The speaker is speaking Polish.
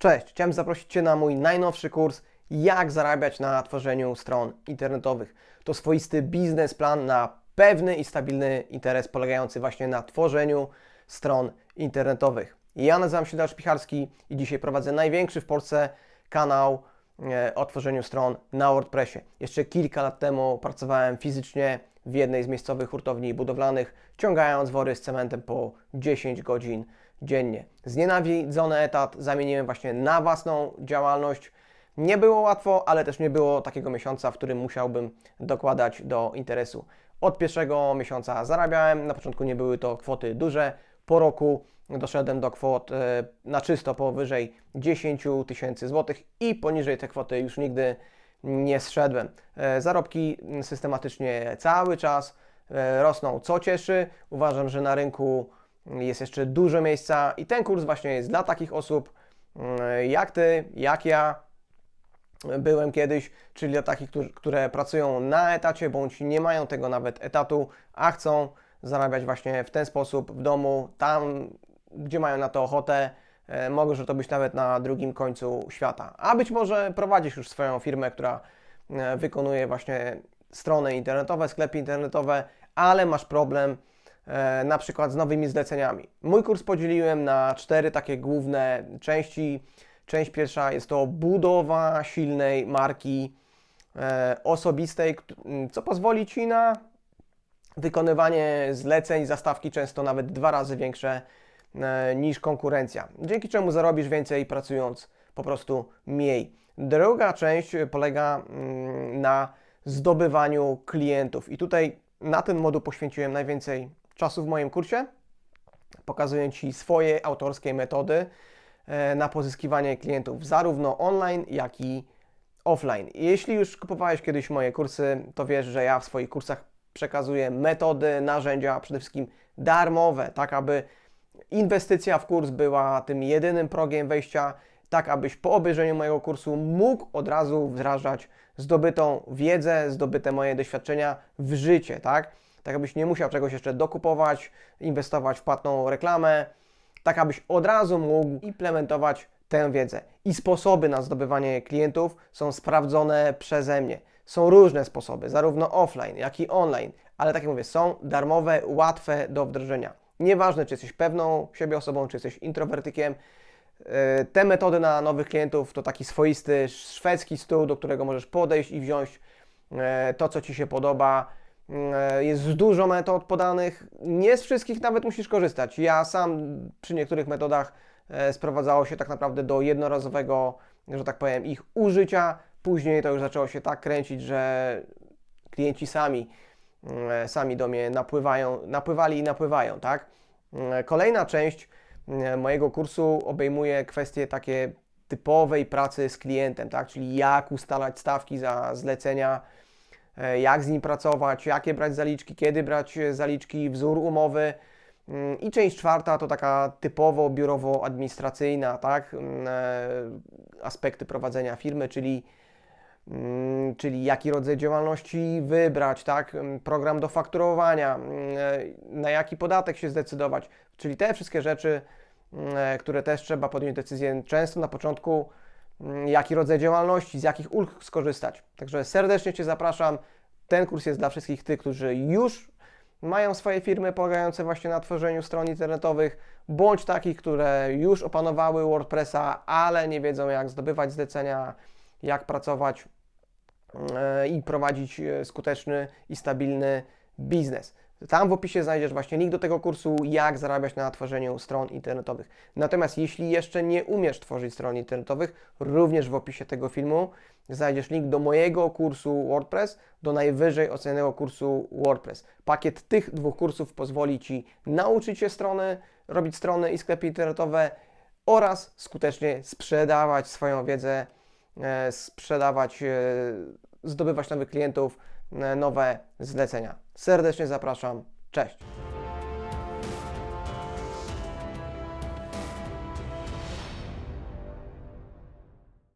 Cześć, chciałem zaprosić Cię na mój najnowszy kurs Jak zarabiać na tworzeniu stron internetowych. To swoisty biznesplan na pewny i stabilny interes polegający właśnie na tworzeniu stron internetowych. Ja nazywam się Dasz Picharski i dzisiaj prowadzę największy w Polsce kanał e, o tworzeniu stron na WordPressie. Jeszcze kilka lat temu pracowałem fizycznie w jednej z miejscowych hurtowni budowlanych, ciągając wory z cementem po 10 godzin dziennie. Znienawidzony etat zamieniłem właśnie na własną działalność. Nie było łatwo, ale też nie było takiego miesiąca, w którym musiałbym dokładać do interesu. Od pierwszego miesiąca zarabiałem, na początku nie były to kwoty duże, po roku doszedłem do kwot e, na czysto powyżej 10 tysięcy złotych i poniżej tej kwoty już nigdy nie zszedłem. E, Zarobki systematycznie cały czas e, rosną, co cieszy. Uważam, że na rynku jest jeszcze dużo miejsca i ten kurs właśnie jest dla takich osób mm, jak Ty, jak ja byłem kiedyś, czyli dla takich, które pracują na etacie bądź nie mają tego nawet etatu, a chcą zarabiać właśnie w ten sposób w domu, tam gdzie mają na to ochotę. E, Może to być nawet na drugim końcu świata. A być może prowadzisz już swoją firmę, która e, wykonuje właśnie strony internetowe, sklepy internetowe, ale masz problem e, na przykład z nowymi zleceniami. Mój kurs podzieliłem na cztery takie główne części. Część pierwsza jest to budowa silnej marki osobistej, co pozwoli Ci na wykonywanie zleceń, zastawki często nawet dwa razy większe niż konkurencja. Dzięki czemu zarobisz więcej pracując po prostu mniej. Druga część polega mm, na zdobywaniu klientów i tutaj na ten moduł poświęciłem najwięcej czasu w moim kursie. Pokazuję Ci swoje autorskie metody e, na pozyskiwanie klientów zarówno online, jak i offline. Jeśli już kupowałeś kiedyś moje kursy, to wiesz, że ja w swoich kursach przekazuję metody, narzędzia, przede wszystkim darmowe, tak aby inwestycja w kurs była tym jedynym progiem wejścia, tak abyś po obejrzeniu mojego kursu mógł od razu wdrażać zdobytą wiedzę, zdobyte moje doświadczenia w życie, tak? Tak abyś nie musiał czegoś jeszcze dokupować, inwestować w płatną reklamę, tak abyś od razu mógł implementować tę wiedzę. I sposoby na zdobywanie klientów są sprawdzone przeze mnie. Są różne sposoby, zarówno offline, jak i online, ale tak jak mówię, są darmowe, łatwe do wdrożenia. Nieważne, czy jesteś pewną siebie osobą, czy jesteś introwertykiem, e, te metody na nowych klientów to taki swoisty szwedzki stół, do którego możesz podejść i wziąć e, to, co Ci się podoba. E, Jest dużo metod podanych, nie z wszystkich nawet musisz korzystać. Ja sam przy niektórych metodach sprowadzało się tak naprawdę do jednorazowego, że tak powiem, ich użycia. Później to już zaczęło się tak kręcić, że klienci sami, sami do mnie napływają, napływali i napływają, tak? E, Kolejna część e, mojego kursu obejmuje kwestie takie typowej pracy z klientem, tak? Czyli jak ustalać stawki za zlecenia, e, jak z nim pracować, jakie brać zaliczki, kiedy brać e, zaliczki, wzór umowy. Mm, I część czwarta to taka typowo biurowo-administracyjna, tak? Mm, e, Aspekty prowadzenia firmy, czyli czyli jaki rodzaj działalności wybrać, tak? Mm, Program do fakturowania, mm, e, na jaki podatek się zdecydować, czyli te wszystkie rzeczy, mm, e, które też trzeba podjąć decyzję często na początku, mm, jaki rodzaj działalności, z jakich ulg skorzystać. Także serdecznie Cię zapraszam. Ten kurs jest dla wszystkich tych, którzy już mają swoje firmy polegające właśnie na tworzeniu stron internetowych, bądź takich, które już opanowały WordPressa, ale nie wiedzą jak zdobywać zlecenia, jak pracować e, i prowadzić e, skuteczny i stabilny biznes. Tam w opisie znajdziesz właśnie link do tego kursu, jak zarabiać na tworzeniu stron internetowych. Natomiast jeśli jeszcze nie umiesz tworzyć stron internetowych, również w opisie tego filmu znajdziesz link do mojego kursu WordPress, do najwyżej ocenionego kursu WordPress. Pakiet tych dwóch kursów pozwoli Ci nauczyć się strony, robić strony i sklepy internetowe oraz skutecznie sprzedawać swoją wiedzę sprzedawać, e, zdobywać nowych klientów, e, nowe zlecenia. Serdecznie zapraszam. Cześć.